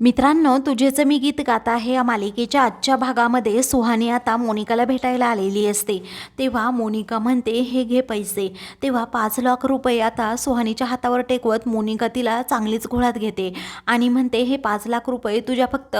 मित्रांनो तुझेचं मी गीत गात आहे या मालिकेच्या आजच्या भागामध्ये सुहानी आता मोनिकाला भेटायला आलेली असते. तेव्हा मोनिका म्हणते हे घे पैसे. तेव्हा पाच लाख रुपये आता सुहानीच्या हातावर टेकवत मोनिका तिला चांगलीच घोळात घेते आणि म्हणते हे पाच लाख रुपये तुझ्या फक्त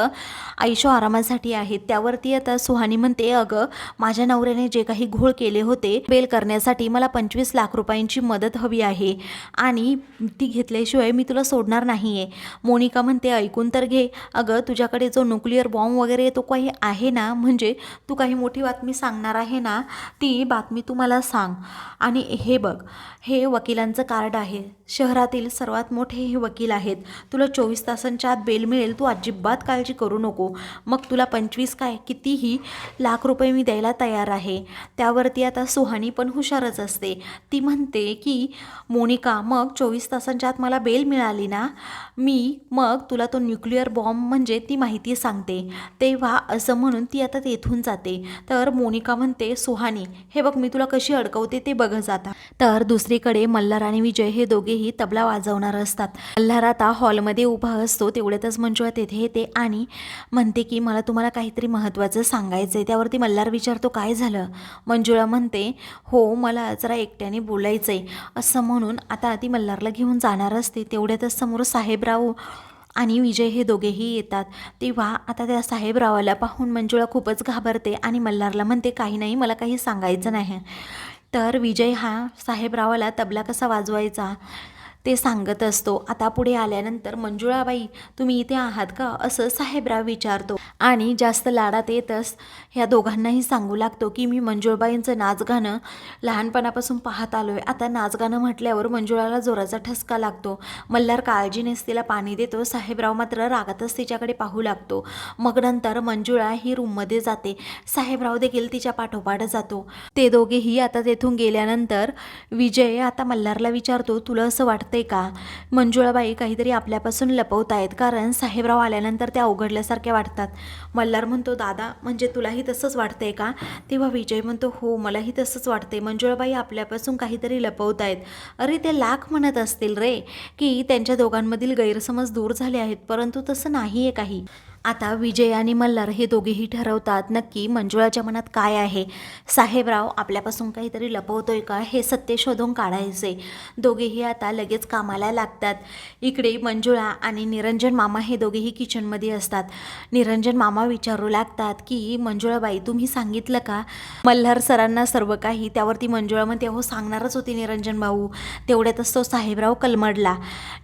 आयुष्य आरामासाठी आहेत. त्यावरती आता सुहानी म्हणते अगं माझ्या नवऱ्याने जे काही घोळ केले होते बेल करण्यासाठी मला पंचवीस लाख रुपयांची मदत हवी आहे आणि ती घेतल्याशिवाय मी तुला सोडणार नाही आहे मोनिका म्हणते ऐकून तर घे अगं तुझ्याकडे जो न्यूक्लिअर बॉम्ब वगैरे तो काही आहे ना म्हणजे तू काही मोठी बातमी सांगणार आहे ना ती बातमी तू मला सांग. आणि हे बघ हे वकिलांचं कार्ड आहे. शहरातील सर्वात मोठे हे वकील आहेत. तुला चोवीस तासांच्या आत बेल मिळेल. तू अजिबात काळजी करू नको. मग तुला पंचवीस काय कितीही लाख रुपये मी द्यायला तयार आहे. त्यावरती आता सुहानी पण हुशारच असते. ती म्हणते की मोनिका मग चोवीस तासांच्या आत मला बेल मिळाली ना? मी मग तुला तो न्यूक्लिअर बॉम्ब म्हणजे ती माहिती सांगते. तेव्हा असं म्हणून ती आता तेथून जाते. तर मोनिका म्हणते सुहानी हे बघ मी तुला कशी अडकवते ते बघ जाता. तर दुसरीकडे मल्हार आणि विजय हे दोघेही तबला वाजवणार असतात. मल्हार आता हॉलमध्ये उभा असतो तेवढ्यातच मंजुळा तेथे येते आणि म्हणते की मला तुम्हाला काहीतरी महत्त्वाचं सांगायचं आहे त्यावरती मल्हार विचारतो काय झालं? मंजुळा म्हणते हो मला जरा एकट्याने बोलायचं आहे असं म्हणून आता ती मल्हारला घेऊन जाणार असते. तेवढ्यातच समोर साहेबराव आणि विजय हे दोघेही येतात. तेव्हा आता त्या साहेबरावाला पाहून मंजुळा खूपच घाबरते आणि मल्हारला म्हणते काही नाही मला काही सांगायचं नाही. तर विजय हा साहेबरावाला तबला कसा वाजवायचा? ते सांगत असतो. आता पुढे आल्यानंतर मंजुळाबाई तुम्ही इथे आहात का? असं साहेबराव विचारतो. आणि जास्त लाडात येतच ह्या दोघांनाही सांगू लागतो की मी मंजुळबाईंचं नाच गाणं लहानपणापासून पाहत आलो आहे आता नाच गाणं म्हटल्यावर मंजुळाला जोराचा ठसका लागतो. मल्हार काळजीनेच तिला पाणी देतो. साहेबराव मात्र रागातच तिच्याकडे पाहू लागतो. मग नंतर मंजुळा ही रूममध्ये जाते. साहेबराव देखील तिच्या पाठोपाठ जातो. ते दोघेही आता तेथून गेल्यानंतर विजय आता मल्हारला विचारतो तुला असं वाटतं लागते का? मंजुळाबाई काहीतरी आपल्यापासून लपवत आहेत कारण साहेबराव आल्यानंतर त्या उघडल्यासारख्या वाटतात. मल्हार म्हणतो दादा म्हणजे तुलाही तसंच वाटतंय का? तेव्हा विजय म्हणतो हो मलाही तसंच वाटते मंजुळाबाई आपल्यापासून काहीतरी लपवत आहेत अरे ते लाख म्हणत असतील रे की त्यांच्या दोघांमधील गैरसमज दूर झाले आहेत परंतु तसं नाही आहे काही. आता विजय आणि मल्हार हे दोघेही ठरवतात नक्की मंजुळाच्या मनात काय आहे? साहेबराव आपल्यापासून काहीतरी लपवतोय का? हे सत्य शोधून काढायचे. दोघेही आता लगेच कामाला लागतात. इकडे मंजुळा आणि निरंजन मामा हे दोघेही किचनमध्ये असतात. निरंजन मामा विचारू लागतात की मंजुळाबाई तुम्ही सांगितलं का? मल्हार सरांना सर्व काही त्यावरती मंजुळा म्हणते हो सांगणारच होती निरंजन भाऊ. तेवढ्यातच तो साहेबराव कलमडला.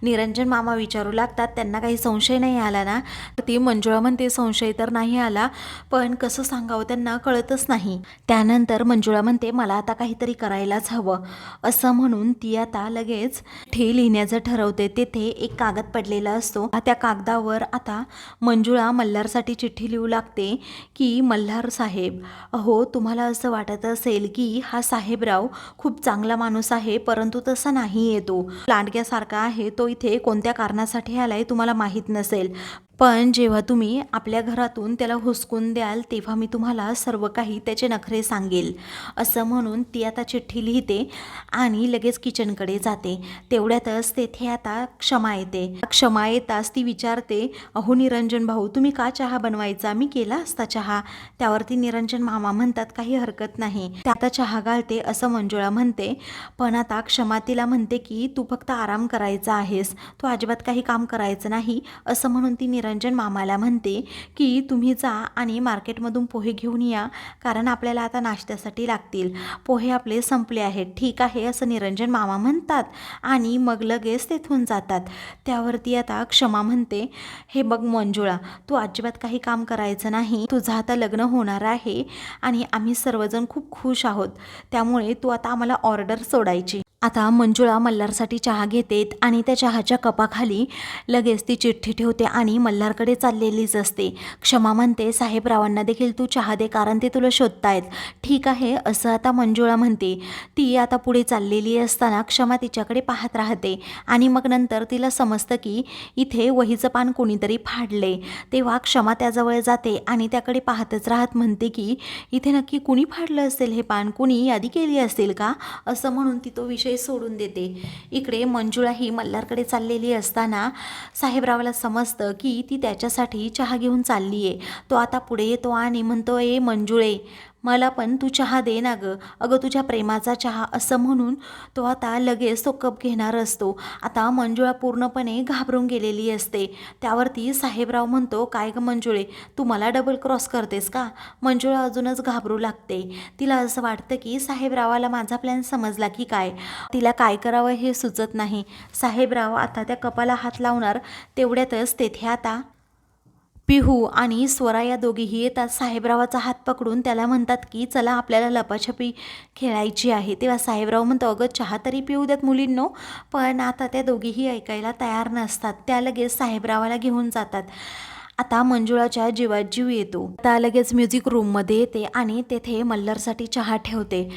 निरंजन मामा विचारू लागतात त्यांना काही संशय नाही आला ना? ती मंजु मंजुळा म्हणते संशय तर नाही आला पण कसं सांगावं त्यांना कळतच नाही. त्यानंतर मंजुळा म्हणते मला आता काहीतरी करायलाच हवं. असं म्हणून ती आता लगेच ठे लिहिण्याचं ठरवते. तेथे एक कागद पडलेला असतो. त्या कागदावर आता मंजुळा मल्हारसाठी चिठ्ठी लिहू लागते की मल्हार साहेब अहो तुम्हाला असं वाटत असेल की हा साहेबराव खूप चांगला माणूस आहे परंतु तसा नाही येतो लांडग्यासारखा आहे तो इथे कोणत्या कारणासाठी आलाय तुम्हाला माहीत नसेल. पण जेव्हा तुम्ही आपल्या घरातून त्याला हुसकून द्याल तेव्हा मी तुम्हाला सर्व काही त्याचे नखरे सांगेल. असं म्हणून ती आता चिठ्ठी लिहिते आणि लगेच किचनकडे जाते. तेवढ्यातच तेथे आता क्षमा येते. क्षमा येताच ती विचारते अहो निरंजन भाऊ तुम्ही का चहा बनवायचा? मी केला असता चहा. त्यावरती निरंजन मामा म्हणतात काही हरकत नाही. त्या आता चहा घालते असं मंजुळा म्हणते. पण आता क्षमा तिला म्हणते की तू फक्त आराम करायचा आहेस. तू अजिबात काही काम करायचं नाही. असं म्हणून ती निरंजन मामाला म्हणते की तुम्ही जा आणि मार्केटमधून पोहे घेऊन या कारण आपल्याला आता नाश्त्यासाठी लागतील. पोहे आपले संपले आहेत. ठीक आहे असं निरंजन मामा म्हणतात आणि मग लगेच तेथून जातात. त्यावरती आता क्षमा म्हणते हे बघ मंजुळा तू अजिबात काही काम करायचं नाही. तुझं आता लग्न होणार आहे आणि आम्ही सर्वजण खूप खुश आहोत. त्यामुळे तू आता आम्हाला ऑर्डर सोडायची. आता मंजुळा मल्हारसाठी चहा घेते आणि त्या चहाच्या कपाखाली लगेच ती चिठ्ठी ठेवते आणि मल्हारकडे चाललेलीच असते. क्षमा म्हणते साहेबरावांना देखील तू चहा दे कारण ते तुला शोधतायत. ठीक आहे असं आता मंजुळा म्हणते. ती आता पुढे चाललेली असताना क्षमा तिच्याकडे पाहत राहते आणि मग नंतर तिला समजतं की इथे वहीचं पान कोणीतरी फाडले तेव्हा क्षमा त्याजवळ जाते आणि त्याकडे पाहतच राहत म्हणते की इथे नक्की कुणी फाडलं असेल हे पान? कुणी यादी केली असेल का? असं म्हणून ती तो विषय विषय सोडून देते. इकडे मंजुळा ही मल्हारकडे चाललेली असताना साहेबरावाला समजतं की ती त्याच्यासाठी चहा घेऊन चालली आहे तो आता पुढे येतो आणि म्हणतो ए मंजुळे मला पण तू चहा दे ना गं. अगं तुझ्या प्रेमाचा चहा असं म्हणून तो आता लगेच तो कप घेणार असतो. आता मंजुळा पूर्णपणे घाबरून गेलेली असते. त्यावरती साहेबराव म्हणतो काय गं मंजुळे तू मला डबल क्रॉस करतेस का? मंजुळा अजूनच घाबरू लागते. तिला असं वाटतं की साहेबरावाला माझा प्लॅन समजला की काय? तिला काय करावं हे सुचत नाही. साहेबराव आता त्या कपाला हात लावणार तेवढ्यातच तेथे आता पिहू आणि स्वरा या दोघीही येतात. साहेबरावाचा हात पकडून त्याला म्हणतात की चला आपल्याला लपाछपी खेळायची आहे. तेव्हा साहेबराव म्हणतो अगं चहा तरी पिऊ देत मुलींनो. पण आता त्या दोघीही ऐकायला तयार नसतात. त्या लगेच साहेबरावाला घेऊन जातात. आता मंजुळाच्या जीवात जीव येतो. आता लगेच म्युझिक रूममध्ये येते आणि तेथे मल्हारसाठी चहा ठेवते.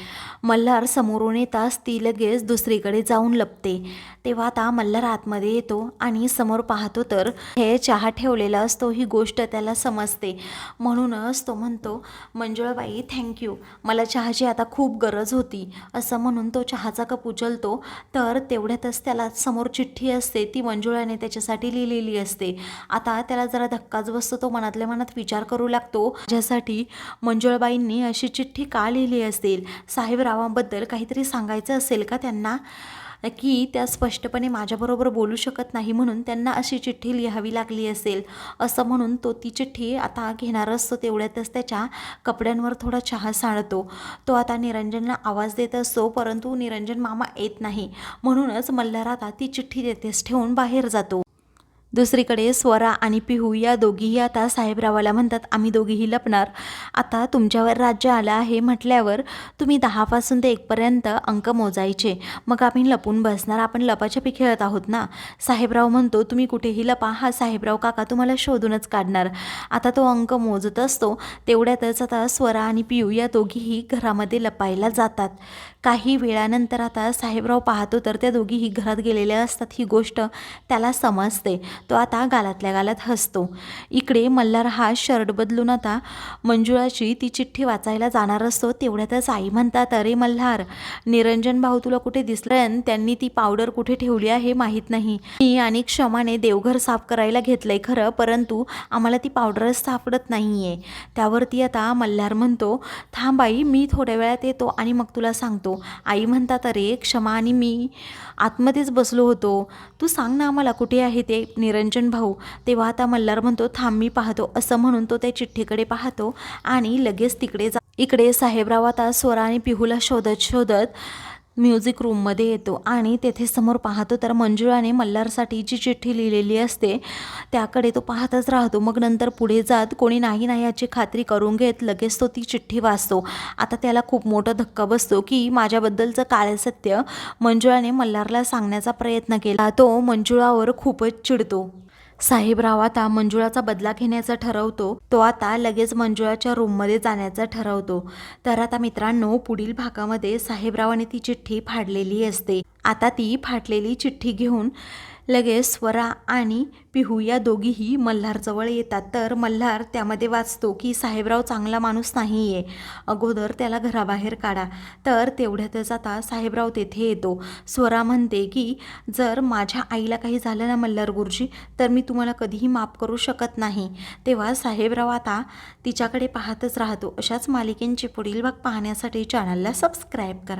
मल्हार समोरून येताच ती लगेच दुसरीकडे जाऊन लपते. तेव्हा आता मल्हार आतमध्ये येतो आणि समोर पाहतो तर हे चहा ठेवलेला असतो ही गोष्ट त्याला समजते. म्हणूनच तो म्हणतो मंजुळाबाई थँक्यू मला चहाची आता खूप गरज होती. असं म्हणून तो चहाचा कप उचलतो. तर तेवढ्यातच त्याला समोर चिठ्ठी असते. ती मंजुळाने त्याच्यासाठी लिहिलेली असते. आता त्याला जरा धक्काच बसतो. तो मनातल्या मनात विचार करू लागतो. ज्यासाठी मंजुळाबाईंनी अशी चिठ्ठी का लिहिली असेल? साहेबरावांबद्दल काहीतरी सांगायचं असेल का त्यांना? की त्या स्पष्टपणे माझ्याबरोबर बोलू शकत नाही म्हणून त्यांना अशी चिठ्ठी लिहावी लागली असेल. असं म्हणून तो ती चिठ्ठी आता घेणार असतो. तेवढ्यातच त्याच्या कपड्यांवर थोडा चहा सांडतो तो आता निरंजनला आवाज देत असतो. परंतु निरंजन मामा येत नाही. म्हणूनच मल्हार आता ती चिठ्ठी देतेच ठेवून बाहेर जातो. दुसरीकडे स्वरा आणि पिहू या दोघीही आता साहेबरावाला म्हणतात आम्ही दोघीही लपणार. आता तुमच्यावर राज्य आलं आहे म्हटल्यावर तुम्ही दहापासून ते एकपर्यंत अंक मोजायचे. मग आम्ही लपून बसणार. आपण लपाछपी खेळत आहोत ना? साहेबराव म्हणतो तुम्ही कुठेही लपा. हा साहेबराव काका तुम्हाला शोधूनच काढणार. आता तो अंक मोजत असतो. तेवढ्यातच आता स्वरा आणि पियू या दोघीही घरामध्ये लपायला जातात. काही वेळानंतर आता साहेबराव पाहतो तर त्या दोघीही घरात गेलेल्या असतात. ही गोष्ट त्याला समजते. तो आता गालातल्या गालात हसतो. इकडे मल्हार हा शर्ट बदलून आता मंजुळाची ती चिठ्ठी वाचायला जाणार असतो. तेवढ्यातच आई म्हणतात अरे मल्हार निरंजन भाऊ तुला कुठे दिसलं त्यांनी ती पावडर कुठे ठेवली आहे माहीत नाही. मी आणि क्षमाने देवघर साफ करायला घेतलंय खरं परंतु आम्हाला ती पावडरच सापडत नाहीये. त्यावरती आता मल्हार म्हणतो थांब आई मी थोड्या वेळात येतो आणि मग तुला सांगतो. आई म्हणतात अरे क्षमा आणि मी आतमध्येच बसलो होतो. तू सांग ना आम्हाला कुठे आहे ते? निरंजन भाऊ तेव्हा आता मल्हार म्हणतो थांब मी पाहतो. असं म्हणून तो त्या चिठ्ठीकडे पाहतो आणि लगेच तिकडे जा इकडे साहेबराव आता स्वरा आणि पिहूला शोधत शोधत म्युझिक रूममध्ये येतो आणि तेथे समोर पाहतो तर मंजुळाने मल्हारसाठी जी चिठ्ठी लिहिलेली असते. त्याकडे तो पाहतच राहतो. मग नंतर पुढे जात कोणी नाही नाही याची खात्री करून घेत लगेच तो ती चिठ्ठी वाचतो. आता त्याला खूप मोठा धक्का बसतो की माझ्याबद्दलचं काळे सत्य मंजुळाने मल्हारला सांगण्याचा प्रयत्न केला. तो मंजुळावर खूपच चिडतो. साहेबराव आता मंजुळाचा बदला घेण्याचा ठरवतो तो आता लगेच मंजुळाच्या रूममध्ये जाण्याचा ठरवतो. तर आता मित्रांनो पुढील भागामध्ये साहेबरावाने ती चिठ्ठी फाडलेली असते. आता ती फाटलेली चिठ्ठी घेऊन लगेच स्वरा आणि पिहू या दोघीही मल्हारजवळ येतात. तर मल्हार त्यामध्ये वाचतो की साहेबराव चांगला माणूस नाही आहे अगोदर त्याला घराबाहेर काढा. तर तेवढ्यातच आता साहेबराव तेथे येतो. स्वरा म्हणते की जर माझ्या आईला काही झालं ना मल्हार गुरुजी तर मी तुम्हाला कधीही माफ करू शकत नाही तेव्हा साहेबराव आता तिच्याकडे पाहतच राहतो. अशाच मालिकेंचे पुढील भाग पाहण्यासाठी चॅनलला सबस्क्राईब करा.